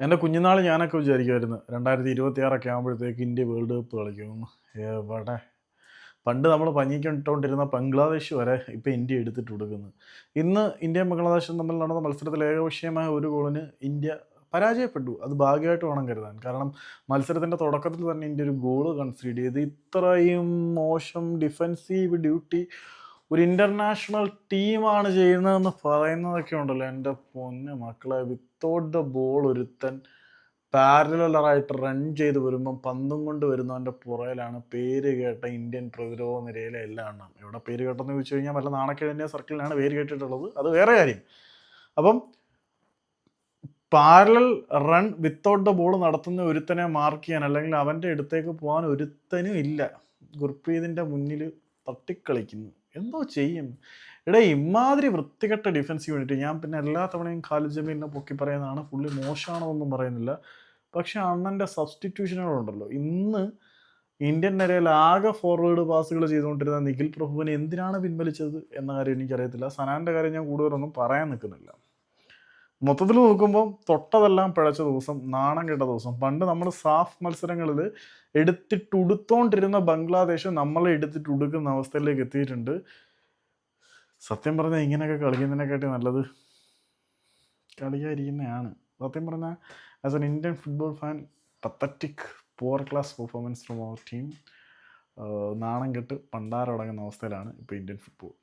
എന്റെ കുഞ്ഞുനാൾ ഞാനൊക്കെ വിചാരിക്കുമായിരുന്നു രണ്ടായിരത്തി ഇരുപത്തി ആറൊക്കെ ആകുമ്പോഴത്തേക്ക് ഇന്ത്യ വേൾഡ് കപ്പ് കളിക്കും. എവിടെ? പണ്ട് നമ്മൾ പഞ്ഞിക്കിട്ടുകൊണ്ടിരുന്ന ബംഗ്ലാദേശ് വരെ ഇപ്പോൾ ഇന്ത്യ എടുത്തിട്ട് കൊടുക്കുന്നു. ഇന്ന് ഇന്ത്യയും ബംഗ്ലാദേശും തമ്മിൽ നടന്ന മത്സരത്തിൽ ഏകപക്ഷീയമായ ഒരു ഗോളിന് ഇന്ത്യ പരാജയപ്പെട്ടു. അത് ഭാഗ്യമായിട്ട് വേണം കരുതാൻ. കാരണം മത്സരത്തിന്റെ തുടക്കത്തിൽ തന്നെ ഇന്ത്യ ഒരു ഗോൾ കൺസീഡ് ചെയ്ത് ഇത്രയും മോശം ഡിഫൻസീവ് ഡ്യൂട്ടി ഒരു ഇന്റർനാഷണൽ ടീമാണ് ചെയ്യുന്നതെന്ന് പറയുന്നതൊക്കെ ഉണ്ടല്ലോ. എന്റെ പൊന്ന് മക്കളെ വിത്തൗട്ട് ദ ബോൾ ഒരുത്തൻ പാരലറായിട്ട് റൺ ചെയ്ത് വരുമ്പം പന്തും കൊണ്ട് വരുന്നവന്റെ പുറയിലാണ് പേര് കേട്ട ഇന്ത്യൻ പ്രതിരോധ നിരയിലെ എല്ലാ എണ്ണം. ഇവിടെ പേര് കേട്ടെന്ന് ചോദിച്ചു കഴിഞ്ഞാൽ വല്ല നാണക്കേടിന്റെ സർക്കിളിലാണ് പേര് കേട്ടിട്ടുള്ളത്. അത് വേറെ കാര്യം. അപ്പം parallel run without the ball നടത്തുന്ന ഒരുത്തനെ മാർക്ക് ചെയ്യാൻ അല്ലെങ്കിൽ അവന്റെ അടുത്തേക്ക് പോകാൻ ഒരുത്തനും ഇല്ല. ഗുർപ്രീതിന്റെ മുന്നിൽ തട്ടിക്കളിക്കുന്നു. എന്തോ ചെയ്യും? എടാ ഇമാതിരി വൃത്തികെട്ട ഡിഫൻസ് യൂണിറ്റ് ഞാൻ പിന്നെ എല്ലാ തവണയും ഖാലിദ് ജമീലിനെ പൊക്കി പറയുന്നതാണ്. പുള്ളി മോശമാണെന്നൊന്നും പറയുന്നില്ല. പക്ഷെ അണ്ണന്റെ സബ്സ്റ്റിറ്റ്യൂഷനുകളുണ്ടല്ലോ ഇന്ന് ഇന്ത്യൻ നിരയിൽ ആകെ ഫോർവേഡ് പാസുകൾ ചെയ്തുകൊണ്ടിരുന്ന നിഖിൽ പ്രഭുവിനെ എന്തിനാണ് പിൻവലിച്ചത് എന്ന കാര്യം എനിക്കറിയത്തില്ല. സനാന്റെ കാര്യം ഞാൻ കൂടുതലൊന്നും പറയാൻ നിൽക്കുന്നില്ല. മൊത്തത്തിൽ നോക്കുമ്പോൾ തൊട്ടതെല്ലാം പിഴച്ച ദിവസം നാണം കെട്ട ദിവസം. പണ്ട് നമ്മൾ സാഫ് മത്സരങ്ങളിൽ എടുത്തിട്ടുടുത്തോണ്ടിരുന്ന ബംഗ്ലാദേശ് നമ്മളെ എടുത്തിട്ടുടുക്കുന്ന അവസ്ഥയിലേക്ക് എത്തിയിട്ടുണ്ട്. സത്യം പറഞ്ഞാൽ ഇങ്ങനെയൊക്കെ കളിക്കുന്നതിനെക്കാട്ടി നല്ലത് കളിക്കാതിരിക്കുന്നതാണ് സത്യം പറഞ്ഞാൽ as an Indian football fan pathetic poor class performance from our team നാണം കെട്ട് പണ്ടാരടങ്ങുന്ന അവസ്ഥയിലാണ് ഇപ്പോൾ ഇന്ത്യൻ ഫുട്ബോൾ